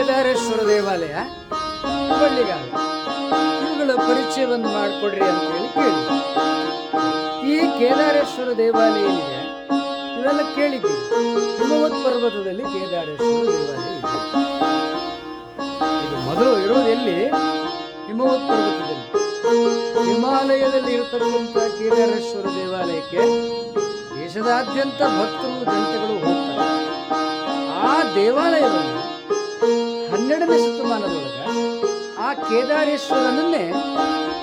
ಕೇದಾರೇಶ್ವರ ದೇವಾಲಯ ಬಳ್ಳಿಗಾಲ ಇವುಗಳ ಪರಿಚಯವನ್ನು ಮಾಡಿಕೊಡ್ರಿ ಅಂತ ಹೇಳಿ ಕೇಳಿ ಈ ಕೇದಾರೇಶ್ವರ ದೇವಾಲಯ ಏನಿದೆ? ಇವೆಲ್ಲ ಕೇಳಿದ್ದೀವಿ ಹಿಮವತ್ ಪರ್ವತದಲ್ಲಿ ಕೇದಾರೇಶ್ವರ ದೇವಾಲಯ ಇದೆ. ಇದು ಮೊದಲು ಇರೋದೆಲ್ಲಿ ಹಿಮವತ್ ಪರ್ವತದಲ್ಲಿ. ಹಿಮಾಲಯದಲ್ಲಿ ಇರತಕ್ಕಂಥ ಕೇದಾರೇಶ್ವರ ದೇವಾಲಯಕ್ಕೆ ದೇಶದಾದ್ಯಂತ ಭಕ್ತರು, ಜನತೆಗಳು ಹೋಗ್ತಾರೆ. ಆ ದೇವಾಲಯವನ್ನು ಹನ್ನೆರಡನೇ ಶತಮಾನದೊಳಗ ಆ ಕೇದಾರೇಶ್ವರನನ್ನೇ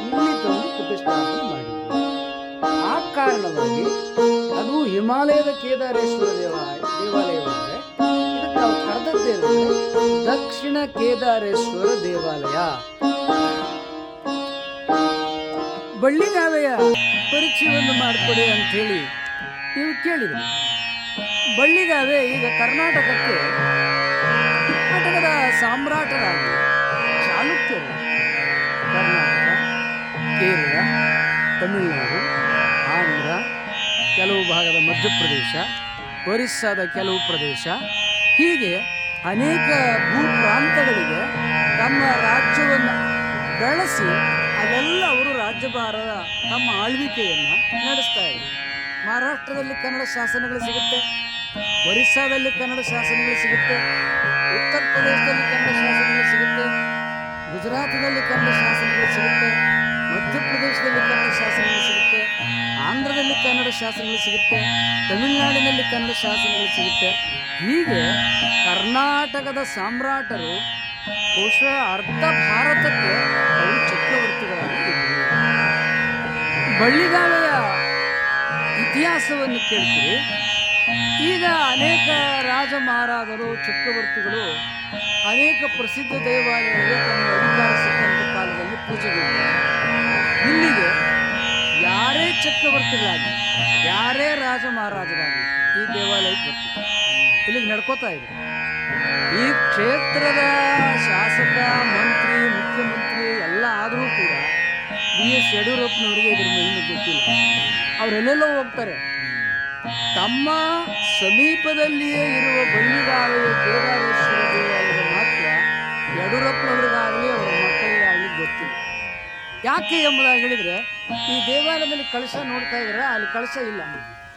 ಇಲ್ಲಿ ತಂದು ಪ್ರತಿಷ್ಠಾಪನೆ ಮಾಡಿದ್ರು. ಆ ಕಾರಣವಾಗಿ ಅದು ಹಿಮಾಲಯದ ಕೇದಾರೇಶ್ವರ ದೇವಾಲಯ ದೇವಾಲಯವಾದರೆ ಇದಕ್ಕೆ ನಾವು ಕರೆದದ್ದೇನೆಂದ್ರೆ ದಕ್ಷಿಣ ಕೇದಾರೇಶ್ವರ ದೇವಾಲಯ. ಬಳ್ಳಿಗಾವೆಯ ಪರಿಚಯವನ್ನು ಮಾಡಿಕೊಡಿ ಅಂತ ಹೇಳಿ ನೀವು ಕೇಳಿದ್ರಿ. ಬಳ್ಳಿಗಾವೆ ಈಗ ಕರ್ನಾಟಕಕ್ಕೆ ಸಾಮ್ರಾಟರಾಗಿ ಚಾಲುಕ್ಯರು ಕರ್ನಾಟಕ, ಕೇರಳ, ತಮಿಳುನಾಡು, ಆಂಧ್ರ, ಕೆಲವು ಭಾಗದ ಮಧ್ಯಪ್ರದೇಶ, ಒರಿಸ್ಸಾದ ಕೆಲವು ಪ್ರದೇಶ, ಹೀಗೆ ಅನೇಕ ಭೂ ಪ್ರಾಂತಗಳಿಗೆ ತಮ್ಮ ರಾಜ್ಯವನ್ನು ಬೆಳೆಸಿ ಅಲ್ಲೆಲ್ಲ ಅವರು ರಾಜ್ಯಭಾರದ ತಮ್ಮ ಆಳ್ವಿಕೆಯನ್ನು ನಡೆಸ್ತಾ ಇದ್ದಾರೆ ಮಹಾರಾಷ್ಟ್ರದಲ್ಲಿ ಕನ್ನಡ ಶಾಸನಗಳು ಸಿಗುತ್ತೆ. ಒರಿಸ್ಸಾದಲ್ಲಿ ಕನ್ನಡ ಶಾಸನಗಳು ಸಿಗುತ್ತೆ. ಉತ್ತರ ಪ್ರದೇಶದಲ್ಲಿ ಕನ್ನಡ ಶಾಸನಗಳು ಸಿಗುತ್ತೆ. ಗುಜರಾತದಲ್ಲಿ ಕನ್ನಡ ಶಾಸನಗಳು ಸಿಗುತ್ತೆ. ಮಧ್ಯಪ್ರದೇಶದಲ್ಲಿ ಕನ್ನಡ ಶಾಸನಗಳು ಸಿಗುತ್ತೆ. ಆಂಧ್ರದಲ್ಲಿ ಕನ್ನಡ ಶಾಸನಗಳು ಸಿಗುತ್ತೆ. ತಮಿಳುನಾಡಿನಲ್ಲಿ ಕನ್ನಡ ಶಾಸನಗಳು ಸಿಗುತ್ತೆ. ಹೀಗೆ ಕರ್ನಾಟಕದ ಸಾಮ್ರಾಟರು ಬಹುಶಃ ಅರ್ಧ ಭಾರತಕ್ಕೆ ಅವರು ಚಕ್ರವರ್ತಿಗಳಾಗಿ ಬಳ್ಳಿಗಾಲೆಯ ಇತಿಹಾಸವನ್ನು ಕೇಳ್ತೀವಿ. ಈಗ ಅನೇಕ ರಾಜ ಮಹಾರಾಜರು ಚಕ್ರವರ್ತಿಗಳು, ಅನೇಕ ಪ್ರಸಿದ್ಧ ದೇವಾಲಯಗಳಿಗೆ ತಮ್ಮ ಅಧಿಕಾರ ಸಿಕ್ಕಂಥ ಕಾಲದಲ್ಲಿ ಪೂಜೆಗೆ ಇಲ್ಲಿಗೆ ಯಾರೇ ಚಕ್ರವರ್ತಿಗಳಾಗಿ ಯಾರೇ ರಾಜ ಮಹಾರಾಜರಾಗಿ ಈ ದೇವಾಲಯಕ್ಕೆ ಇಲ್ಲಿಗೆ ನಡ್ಕೋತಾ ಇದೆ ಈ ಕ್ಷೇತ್ರದ ಶಾಸಕ, ಮಂತ್ರಿ, ಮುಖ್ಯಮಂತ್ರಿ ಎಲ್ಲ ಆದರೂ ಕೂಡ ಬಿ ಎಸ್ ಯಡಿಯೂರಪ್ಪನವರಿಗೆ ಇದ್ರ ಮಹಿಮೆ ಗೊತ್ತಿಲ್ಲ. ಅವರೆಲ್ಲೆಲ್ಲೋ ಹೋಗ್ತಾರೆ. ತಮ್ಮ ಸಮೀಪದಲ್ಲಿಯೇ ಇರುವ ಬಳ್ಳಿಗಾಲೆಯ ಕೇದಾರೇಶ್ವರ ದೇವಾಲಯದ ಮಾತ್ರ ಯಡಿಯೂರಪ್ಪನವರಿಗಾಗಲಿ ಅವರ ಮಕ್ಕಳಿಗಾಗಲಿ ಗೊತ್ತಿಲ್ಲ. ಯಾಕೆ ಎಂಬುದಾಗಿ ಹೇಳಿದರೆ, ಈ ದೇವಾಲಯದಲ್ಲಿ ಕಳಶ ನೋಡ್ತಾ ಇದ್ರೆ ಅಲ್ಲಿ ಕಳಶ ಇಲ್ಲ.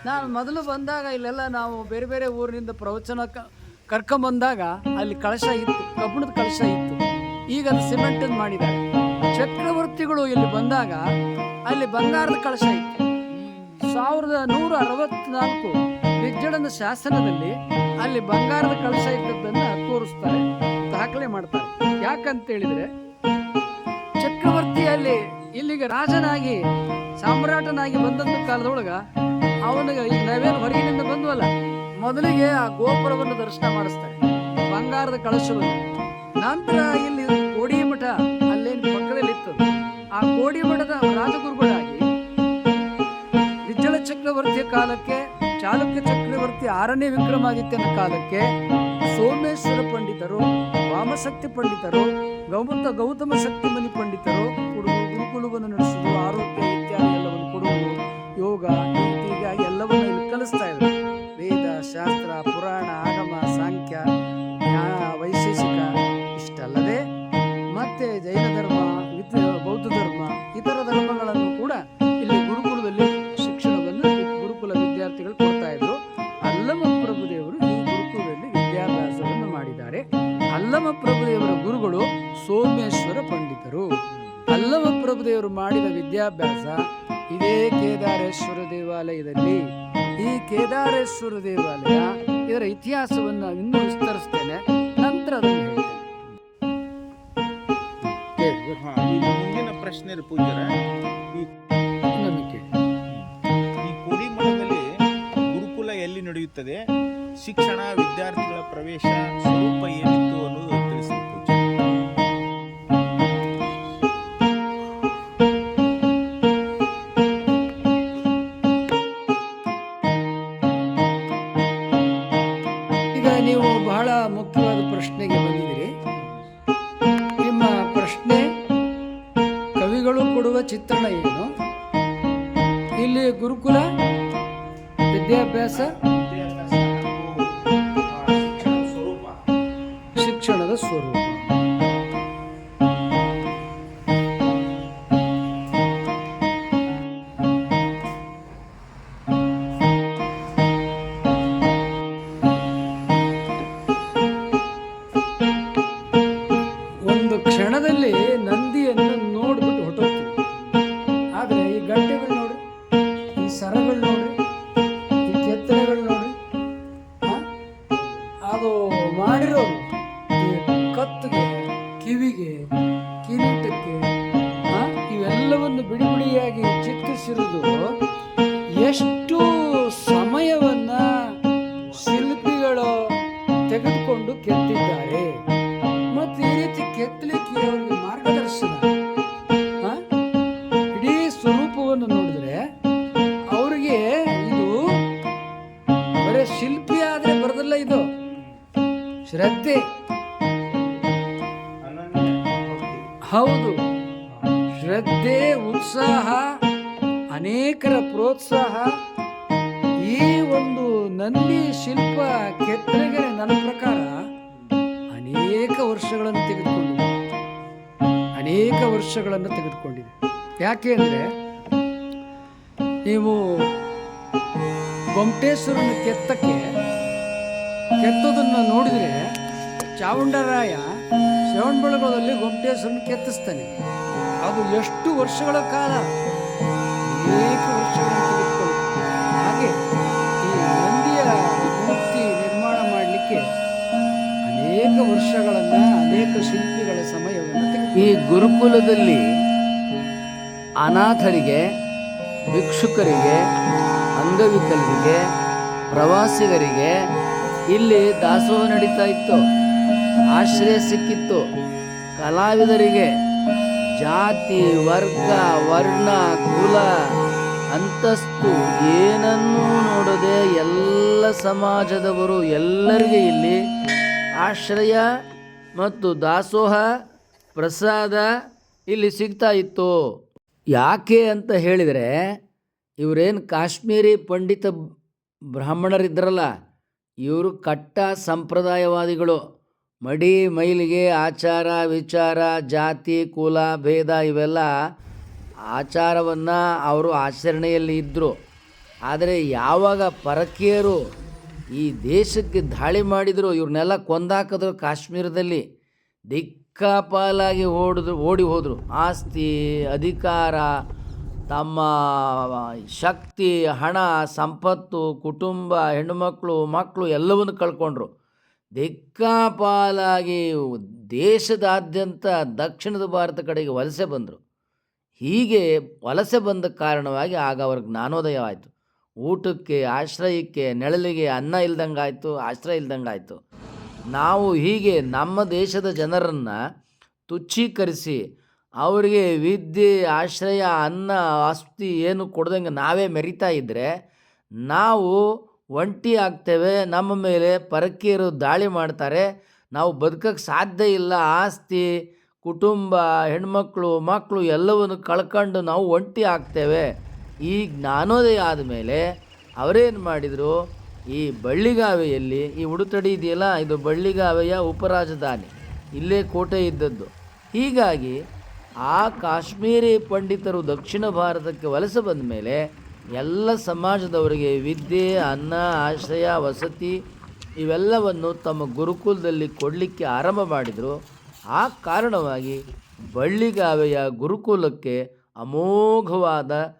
ನಾನು ಮೊದಲು ಬಂದಾಗ ಇಲ್ಲೆಲ್ಲ ನಾವು ಬೇರೆ ಬೇರೆ ಊರಿನಿಂದ ಪ್ರವಚನ ಕರ್ಕೊಂಬಂದಾಗ ಅಲ್ಲಿ ಕಳಶ ಇತ್ತು, ಕಬ್ಬಿಣದ ಕಳಶ ಇತ್ತು. ಈಗ ಅದು ಸಿಮೆಂಟನ್ನು ಮಾಡಿದ್ದಾರೆ. ಚಕ್ರವರ್ತಿಗಳು ಇಲ್ಲಿ ಬಂದಾಗ ಅಲ್ಲಿ ಬಂಗಾರದ ಕಳಶ ಇತ್ತು. ಸಾವಿರದ ನೂರ ಅರವತ್ನಾಲ್ಕು ವಿಜ್ಜಡನ ಶಾಸನದಲ್ಲಿ ಅಲ್ಲಿ ಬಂಗಾರದ ಕಳಶ ಇದ್ದದ್ದನ್ನು ತೋರಿಸ್ತಾರೆ, ದಾಖಲೆ ಮಾಡ್ತಾರೆ. ಯಾಕಂತ ಹೇಳಿದ್ರೆ ಚಕ್ರವರ್ತಿಯಲ್ಲಿ ಇಲ್ಲಿಗೆ ರಾಜನಾಗಿ, ಸಾಮ್ರಾಟನಾಗಿ ಬಂದಂತ ಕಾಲದೊಳಗ ಅವನಿಗೆ ನಾವೇನು ಹೊರಗಿನಿಂದ ಬಂದ್ವಲ್ಲ, ಮೊದಲಿಗೆ ಆ ಗೋಪುರವನ್ನು ದರ್ಶನ ಮಾಡಿಸ್ತಾರೆ, ಬಂಗಾರದ ಕಳಶವನ್ನು ನಂತರ ಇಲ್ಲಿ ಕೋಡಿ ಮಠ ಅಲ್ಲೇನು ಪಕ್ಕದಲ್ಲಿ ಇತ್ತು ಆ ಕೋಡಿ ಮಠದ ರಾಜಗುರುಗಳ ಕಾಲಕ್ಕೆ ಚಾಲುಕ್ಯ ಚಕ್ರವರ್ತಿ ಆರನೇ ವಿಕ್ರಮಾದಿತ್ಯನ ಕಾಲಕ್ಕೆ ಸೋಮೇಶ್ವರ ಪಂಡಿತರು, ವಾಮಶಕ್ತಿ ಪಂಡಿತರು ಗೌಮಂತ ಗೌತಮ ಶಕ್ತಿಮನಿ ಪಂಡಿತರು ಕೊಡುವು ಗುರುಕುಲವನ್ನು ನಡೆಸುವುದು ಆರೋಗ್ಯ ಇತ್ಯಾದಿ ಎಲ್ಲವನ್ನು ಕೊಡುವುದು ಯೋಗ ಹೀಗಾಗಿ ಎಲ್ಲವನ್ನು ಕಲಿಸ್ತಾ ಇದ್ರು. ವಿದ್ಯಾಭ್ಯಾಸ ಇದೇ ಕೇದಾರೇಶ್ವರ ದೇವಾಲಯದಲ್ಲಿ ಈ ಕೇದಾರೇಶ್ವರ ದೇವಾಲಯ ಇದರ ಇತಿಹಾಸವನ್ನು ಇನ್ನೂ ವಿಸ್ತರಿಸ್ತೇನೆ ನಂತರ ಅದನ್ನು ಹೇಳ್ತೇನೆ. ಮುಂದಿನ ಪ್ರಶ್ನೆ ಪೂಜ್ಯರ ಈ ಕೋಡಿಮಠದಲ್ಲಿ ಗುರುಕುಲ ಎಲ್ಲಿ ನಡೆಯುತ್ತದೆ? ಶಿಕ್ಷಣ ವಿದ್ಯಾರ್ಥಿಗಳ ಪ್ರವೇಶ ಸ್ವರೂಪ ಏನಿತ್ತು ಅನ್ನೋದು ತಿಳಿಸಿದೆ ಪೂಜ್ಯ сором. ಕತ್ತಿಗೆ ಕಿವಿಗೆ ಕಿರೀಟಕ್ಕೆ? ಇವೆಲ್ಲವನ್ನು ಬಿಡಿಬಿಡಿಯಾಗಿ ಚಿತ್ರಿಸಿರುವುದು ಎಷ್ಟು ಶ್ರದ್ಧೆ, ಉತ್ಸಾಹ, ಅನೇಕರ ಪ್ರೋತ್ಸಾಹ. ಈ ಒಂದು ನಂದಿ ಶಿಲ್ಪ ಕೆತ್ತನೆಗೆ ನನ್ನ ಪ್ರಕಾರ ಅನೇಕ ವರ್ಷಗಳನ್ನು ತೆಗೆದುಕೊಂಡಿದೆ. ಅನೇಕ ವರ್ಷಗಳನ್ನು ತೆಗೆದುಕೊಂಡಿದೆ. ಯಾಕೆ ಅಂದರೆ ನೀವು ಗೊಮಟೇಶ್ವರನ ಕೆತ್ತಕ್ಕೆ ಕೆತ್ತೋದನ್ನು ನೋಡಿದರೆ ಚಾವುಂಡರಾಯ ಶ್ರವಣಬೆಳಗೊಳದಲ್ಲಿ ಗೊಮಟೇಶ್ವರನ ಕೆತ್ತಿಸ್ತಾನೆ. ಅದು ಎಷ್ಟು ವರ್ಷಗಳ ಕಾಲ? ಅನೇಕ ವರ್ಷಗಳನ್ನು ತೆಗೆದುಕೊಳ್ಳಿ ಹಾಗೆ ಈ ನಂದಿಯ ಮೂರ್ತಿ ನಿರ್ಮಾಣ ಮಾಡಲಿಕ್ಕೆ ಅನೇಕ ವರ್ಷಗಳನ್ನ, ಅನೇಕ ಶಿಲ್ಪಿಗಳ ಸಮಯವನ್ನು ಈ ಗುರುಕುಲದಲ್ಲಿ ಅನಾಥರಿಗೆ, ಭಿಕ್ಷುಕರಿಗೆ, ಅಂಗವಿಕಲರಿಗೆ, ಪ್ರವಾಸಿಗರಿಗೆ ಇಲ್ಲಿ ದಾಸೋಹ ನಡೀತಾ ಇತ್ತು. ಆಶ್ರಯ ಸಿಕ್ಕಿತ್ತು. ಕಲಾವಿದರಿಗೆ ಜಾತಿ, ವರ್ಗ, ವರ್ಣ, ಕುಲ, ಅಂತಸ್ತು ಏನನ್ನೂ ನೋಡದೆ ಎಲ್ಲ ಸಮಾಜದವರು ಎಲ್ಲರಿಗೆ ಇಲ್ಲಿ ಆಶ್ರಯ ಮತ್ತು ದಾಸೋಹ, ಪ್ರಸಾದ ಇಲ್ಲಿ ಸಿಗ್ತಾ ಇತ್ತು. ಯಾಕೆ ಅಂತ ಹೇಳಿದರೆ, ಇವರೇನು ಕಾಶ್ಮೀರಿ ಪಂಡಿತ ಬ್ರಾಹ್ಮಣರಿದ್ದರಲ್ಲ, ಇವರು ಕಟ್ಟ ಸಂಪ್ರದಾಯವಾದಿಗಳು. ಮಡಿ, ಮೈಲಿಗೆ, ಆಚಾರ, ವಿಚಾರ, ಜಾತಿ, ಕುಲ, ಭೇದ ಇವೆಲ್ಲ ಆಚಾರವನ್ನು ಅವರು ಆಚರಣೆಯಲ್ಲಿ ಇದ್ದರು ಆದರೆ ಯಾವಾಗ ಪರಕೀಯರು ಈ ದೇಶಕ್ಕೆ ದಾಳಿ ಮಾಡಿದರು ಇವ್ರನ್ನೆಲ್ಲ ಕೊಂದಾಕಿದ್ರು ಕಾಶ್ಮೀರದಲ್ಲಿ, ದಿಕ್ಕಾಪಾಲಾಗಿ ಓಡಿದ್ರು, ಓಡಿ ಹೋದರು. ಆಸ್ತಿ, ಅಧಿಕಾರ, ತಮ್ಮ ಶಕ್ತಿ, ಹಣ, ಸಂಪತ್ತು, ಕುಟುಂಬ ಹೆಣ್ಣುಮಕ್ಕಳು ಮಕ್ಕಳು ಎಲ್ಲವನ್ನು ಕಳ್ಕೊಂಡ್ರು. ದಿಕ್ಕಾಪಾಲಾಗಿ ದೇಶದಾದ್ಯಂತ ದಕ್ಷಿಣದ ಭಾರತ ಕಡೆಗೆ ವಲಸೆ ಬಂದರು. ಹೀಗೆ ವಲಸೆ ಬಂದ ಕಾರಣವಾಗಿ ಆಗ ಅವ್ರ ಜ್ಞಾನೋದಯವಾಯಿತು. ಊಟಕ್ಕೆ, ಆಶ್ರಯಕ್ಕೆ ನೆಳಲಿಗೆ ಅನ್ನ ಇಲ್ದಂಗಾಯಿತು, ಆಶ್ರಯ ಇಲ್ದಂಗಾಯ್ತು. ನಾವು ಹೀಗೆ ನಮ್ಮ ದೇಶದ ಜನರನ್ನು ತುಚ್ಛೀಕರಿಸಿ ಅವರಿಗೆ ವಿದ್ಯೆ, ಆಶ್ರಯ, ಅನ್ನ, ಆಸ್ತಿ ಏನು ಕೊಡ್ದಂಗೆ ನಾವೇ ಮೆರಿತಾ ಇದ್ದರೆ ನಾವು ಒಂಟಿ ಆಗ್ತೇವೆ, ನಮ್ಮ ಮೇಲೆ ಪರಕೀಯರು ದಾಳಿ ಮಾಡ್ತಾರೆ, ನಾವು ಬದುಕಕ್ಕೆ ಸಾಧ್ಯ ಇಲ್ಲ, ಆಸ್ತಿ, ಕುಟುಂಬ, ಹೆಣ್ಮಕ್ಳು, ಮಕ್ಕಳು ಎಲ್ಲವನ್ನು ಕಳ್ಕೊಂಡು ನಾವು ಒಂಟಿ ಆಗ್ತೇವೆ. ಈ ಜ್ಞಾನೋದಯ ಆದಮೇಲೆ ಅವರೇನು ಮಾಡಿದರು? ಈ ಬಳ್ಳಿಗಾವೆಯಲ್ಲಿ, ಈ ಉಡುತಡಿ ಇದೆಯಲ್ಲ, ಇದು ಬಳ್ಳಿಗಾವೆಯ ಉಪರಾಜಧಾನಿ, ಇಲ್ಲೇ ಕೋಟೆ ಇದ್ದದ್ದು. ಹೀಗಾಗಿ ಆ ಕಾಶ್ಮೀರಿ ಪಂಡಿತರು ದಕ್ಷಿಣ ಭಾರತಕ್ಕೆ ವಲಸೆ ಬಂದ ಮೇಲೆ ಎಲ್ಲ ಸಮಾಜದವರಿಗೆ ವಿದ್ಯೆ, ಅನ್ನ, ಆಶ್ರಯ, ವಸತಿ ಇವೆಲ್ಲವನ್ನು ತಮ್ಮ ಗುರುಕುಲದಲ್ಲಿ ಕೊಡಲಿಕ್ಕೆ ಆರಂಭ ಮಾಡಿದರು. ಆ ಕಾರಣವಾಗಿ ಬಳ್ಳಿಗಾವೆಯ ಗುರುಕುಲಕ್ಕೆ ಅಮೋಘವಾದ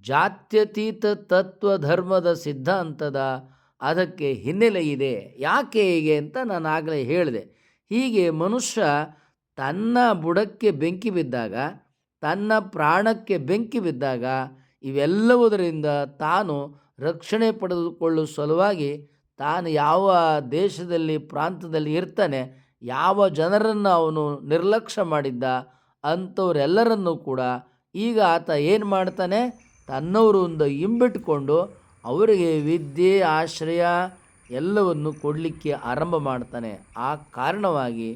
ಜಾತ್ಯತೀತ ತತ್ವ ಧರ್ಮದ ಸಿದ್ಧಾಂತದ ಅದಕ್ಕೆ ಹಿನ್ನೆಲೆ ಇದೆ. ಯಾಕೆ ಹೀಗೆ ಅಂತ ನಾನು ಆಗಲೇ ಹೇಳಿದೆ. ಹೀಗೆ ಮನುಷ್ಯ ತನ್ನ ಬುಡಕ್ಕೆ ಬೆಂಕಿ ಬಿದ್ದಾಗ, ತನ್ನ ಪ್ರಾಣಕ್ಕೆ ಬೆಂಕಿ ಬಿದ್ದಾಗ ಇವೆಲ್ಲವುದರಿಂದ ತಾನು ರಕ್ಷಣೆ ಪಡೆದುಕೊಳ್ಳುವ ಸಲುವಾಗಿ ತಾನು ಯಾವ ದೇಶದಲ್ಲಿ ಪ್ರಾಂತದಲ್ಲಿ ಇರ್ತಾನೆ, ಯಾವ ಜನರನ್ನು ಅವನು ನಿರ್ಲಕ್ಷ್ಯ ಮಾಡಿದ್ದ ಅಂಥವರೆಲ್ಲರನ್ನೂ ಕೂಡ ಈಗ ಆತ ಏನು ಮಾಡ್ತಾನೆ? ತನ್ನವರಿಂದ ಹಿಂಬಿಟ್ಕೊಂಡು ಅವರಿಗೆ ವಿದ್ಯೆ, ಆಶ್ರಯ ಎಲ್ಲವನ್ನು ಕೊಡಲಿಕ್ಕೆ ಆರಂಭ ಮಾಡ್ತಾನೆ. ಆ ಕಾರಣವಾಗಿ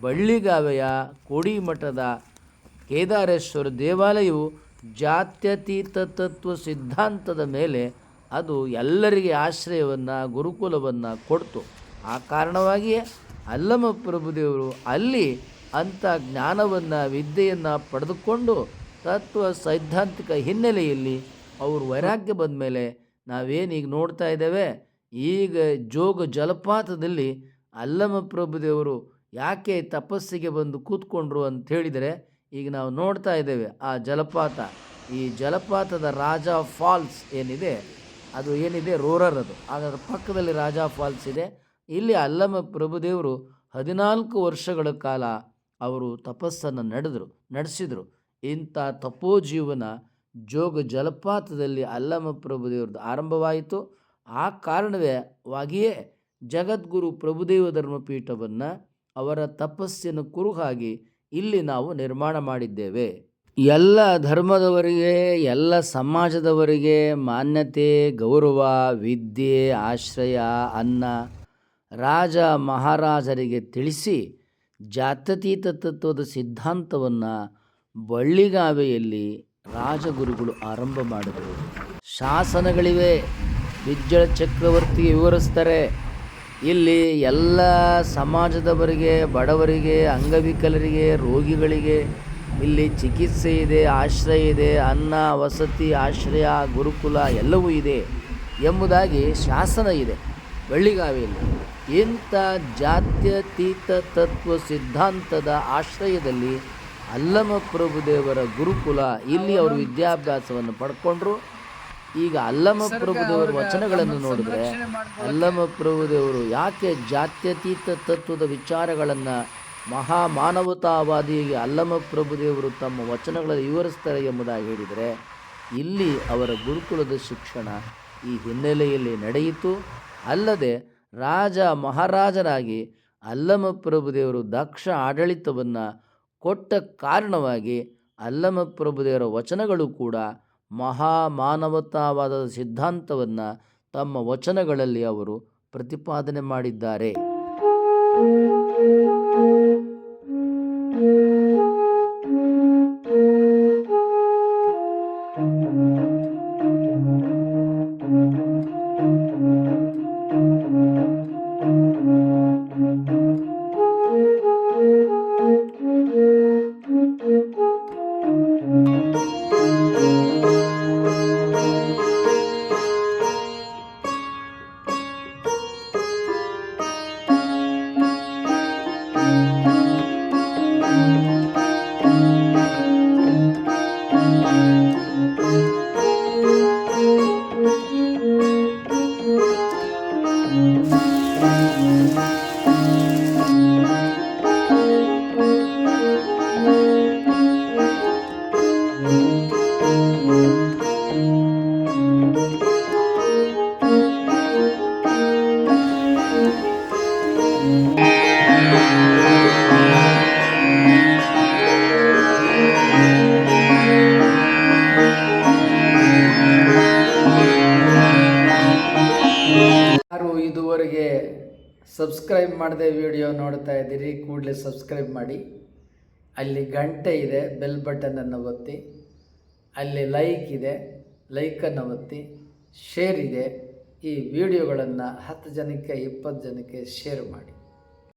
ಬಳ್ಳಿಗಾವೆಯ ಕೋಡಿಮಠದ ಕೇದಾರೇಶ್ವರ ದೇವಾಲಯವು ಜಾತ್ಯತೀತ ತತ್ವ ಸಿದ್ಧಾಂತದ ಮೇಲೆ ಅದು ಎಲ್ಲರಿಗೆ ಆಶ್ರಯವನ್ನು, ಗುರುಕುಲವನ್ನು ಕೊಡ್ತು. ಆ ಕಾರಣವಾಗಿಯೇ ಅಲ್ಲಮ ಪ್ರಭುದೇವರು ಅಲ್ಲಿ ಅಂಥ ಜ್ಞಾನವನ್ನು, ವಿದ್ಯೆಯನ್ನು ಪಡೆದುಕೊಂಡು ತತ್ವ ಸೈದ್ಧಾಂತಿಕ ಹಿನ್ನೆಲೆಯಲ್ಲಿ ಅವರು ವೈರಾಗ್ಯ ಬಂದ ಮೇಲೆ ನಾವೇನೀಗ ನೋಡ್ತಾ ಇದ್ದೇವೆ, ಈಗ ಜೋಗ ಜಲಪಾತದಲ್ಲಿ ಅಲ್ಲಮ ಪ್ರಭುದೇವರು ಯಾಕೆ ತಪಸ್ಸಿಗೆ ಬಂದು ಕೂತ್ಕೊಂಡ್ರು ಅಂತ ಹೇಳಿದರೆ ಈಗ ನಾವು ನೋಡ್ತಾ ಇದ್ದೇವೆ ಆ ಜಲಪಾತ. ಈ ಜಲಪಾತದ ರಾಜ ಫಾಲ್ಸ್ ಏನಿದೆ, ಅದು ಏನಿದೆ ರೋರರ್ ಅದು. ಅದರ ಪಕ್ಕದಲ್ಲಿ ರಾಜ ಫಾಲ್ಸ್ ಇದೆ. ಇಲ್ಲಿ ಅಲ್ಲಮ ಪ್ರಭುದೇವರು ಹದಿನಾಲ್ಕು ವರ್ಷಗಳ ಕಾಲ ಅವರು ತಪಸ್ಸನ್ನು ನಡೆದರು, ನಡೆಸಿದರು. ಇಂಥ ತಪೋಜೀವನ ಜೋಗ ಜಲಪಾತದಲ್ಲಿ ಅಲ್ಲಮ ಪ್ರಭುದೇವ್ರದ್ದು ಆರಂಭವಾಯಿತು. ಆ ಕಾರಣವೇ ವಾಗಿಯೇ ಜಗದ್ಗುರು ಪ್ರಭುದೇವ ಧರ್ಮಪೀಠವನ್ನು ಅವರ ತಪಸ್ಸಿನ ಕುರುಹಾಗಿ ಇಲ್ಲಿ ನಾವು ನಿರ್ಮಾಣ ಮಾಡಿದ್ದೇವೆ. ಎಲ್ಲ ಧರ್ಮದವರಿಗೆ, ಎಲ್ಲ ಸಮಾಜದವರಿಗೆ ಮಾನ್ಯತೆ, ಗೌರವ, ವಿದ್ಯೆ, ಆಶ್ರಯ, ಅನ್ನ ರಾಜ ಮಹಾರಾಜರಿಗೆ ತಿಳಿಸಿ ಜಾತ್ಯತೀತ ತತ್ವದ ಸಿದ್ಧಾಂತವನ್ನು ಬಳ್ಳಿಗಾವೆಯಲ್ಲಿ ರಾಜಗುರುಗಳು ಆರಂಭ ಮಾಡಿದರು. ಶಾಸನಗಳಿವೆ. ಬಿಜ್ಜಳ ಚಕ್ರವರ್ತಿಗೆ ವಿವರಿಸ್ತಾರೆ. ಇಲ್ಲಿ ಎಲ್ಲ ಸಮಾಜದವರಿಗೆ, ಬಡವರಿಗೆ, ಅಂಗವಿಕಲರಿಗೆ, ರೋಗಿಗಳಿಗೆ ಇಲ್ಲಿ ಚಿಕಿತ್ಸೆ ಇದೆ, ಆಶ್ರಯ ಇದೆ, ಅನ್ನ, ವಸತಿ, ಆಶ್ರಯ, ಗುರುಕುಲ ಎಲ್ಲವೂ ಇದೆ ಎಂಬುದಾಗಿ ಶಾಸನ ಇದೆ ಬೆಳ್ಳಿಗಾವಿಯಲ್ಲಿ. ಇಂಥ ಜಾತ್ಯತೀತ ತತ್ವ ಸಿದ್ಧಾಂತದ ಆಶ್ರಯದಲ್ಲಿ ಅಲ್ಲಮ ಪ್ರಭುದೇವರ ಗುರುಕುಲ ಇಲ್ಲಿ ಅವರು ವಿದ್ಯಾಭ್ಯಾಸವನ್ನು ಪಡ್ಕೊಂಡ್ರು. ಈಗ ಅಲ್ಲಮ ಪ್ರಭುದೇವರ ವಚನಗಳನ್ನು ನೋಡಿದ್ರೆ ಅಲ್ಲಮ ಪ್ರಭುದೇವರು ಯಾಕೆ ಜಾತ್ಯತೀತ ತತ್ವದ ವಿಚಾರಗಳನ್ನು ಮಹಾ ಮಾನವತಾವಾದಿಗೆ ಅಲ್ಲಮ ಪ್ರಭುದೇವರು ತಮ್ಮ ವಚನಗಳಲ್ಲಿ ವಿವರಿಸ್ತಾರೆ ಎಂಬುದಾಗಿ ಹೇಳಿದರೆ ಇಲ್ಲಿ ಅವರ ಗುರುಕುಲದ ಶಿಕ್ಷಣ ಈ ಹಿನ್ನೆಲೆಯಲ್ಲಿ ನಡೆಯಿತು. ಅಲ್ಲದೆ ರಾಜ ಮಹಾರಾಜರಾಗಿ ಅಲ್ಲಮ ಪ್ರಭುದೇವರು ದಕ್ಷ ಆಡಳಿತವನ್ನು ಕೊಟ್ಟ ಕಾರಣವಾಗಿ ಅಲ್ಲಮ ಪ್ರಭುದೇವರ ವಚನಗಳು ಕೂಡ ಮಹಾ ಮಾನವತಾವಾದದ ಸಿದ್ಧಾಂತವನ್ನು ತಮ್ಮ ವಚನಗಳಲ್ಲಿ ಅವರು ಪ್ರತಿಪಾದನೆ ಮಾಡಿದ್ದಾರೆ. ಸಬ್ಸ್ಕ್ರೈಬ್ ಮಾಡದೆ ವಿಡಿಯೋ ನೋಡ್ತಾ ಇದ್ದೀರಿ, ಕೂಡಲೇ ಸಬ್ಸ್ಕ್ರೈಬ್ ಮಾಡಿ. ಅಲ್ಲಿ ಗಂಟೆ ಇದೆ ಬೆಲ್ ಬಟನನ್ನು ಒತ್ತಿ. ಅಲ್ಲಿ ಲೈಕ್ ಇದೆ ಲೈಕನ್ನು ಒತ್ತಿ. ಶೇರ್ ಇದೆ. ಈ ವಿಡಿಯೋಗಳನ್ನು ಹತ್ತು ಜನಕ್ಕೆ, ಇಪ್ಪತ್ತು ಜನಕ್ಕೆ ಶೇರ್ ಮಾಡಿ.